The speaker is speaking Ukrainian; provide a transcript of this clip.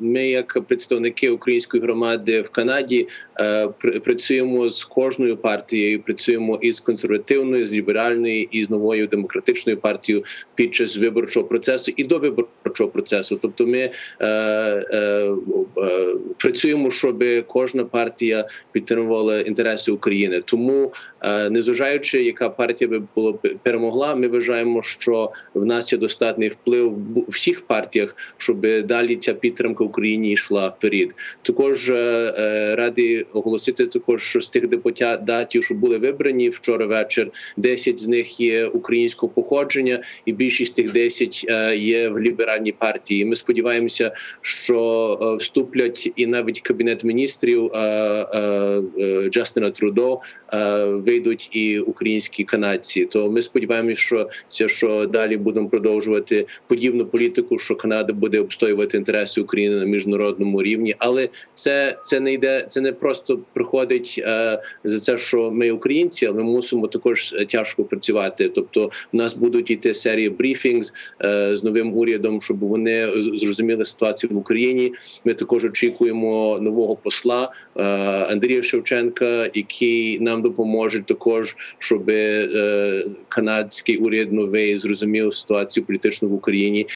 Ми, як представники української громади в Канаді, працюємо з кожною партією. Працюємо із консервативною, з ліберальною і з новою демократичною партією під час виборчого процесу і до виборчого процесу. Тобто, ми працюємо, щоб кожна партія підтримувала інтереси України. Тому, незважаючи, яка партія би була перемогла, ми вважаємо, що в нас є достатній вплив в всіх партіях, щоб далі ця підтримка Україні йшла вперед. Також раді оголосити також, що з тих депутатів, що були вибрані вчора вечір, 10 з них є українського походження, і більшість тих 10 є в ліберальній партії. Ми сподіваємося, що вступлять і навіть кабінет міністрів Джастина Трудо вийдуть і українські канадці. То ми сподіваємося, що це що далі будемо продовжувати подібну політику, що Канада буде обстоювати інтереси України на міжнародному рівні, але це це не йде, це не просто приходить е, за це, що ми українці, але ми мусимо також тяжко працювати. Тобто, в нас будуть йти серії брифінгс е, з новим урядом, щоб вони зрозуміли ситуацію в Україні. Ми також очікуємо нового посла е, Андрія Шевченка, який нам допоможе також, щоб е, канадський уряд новий зрозумів ситуацію політичну в Україні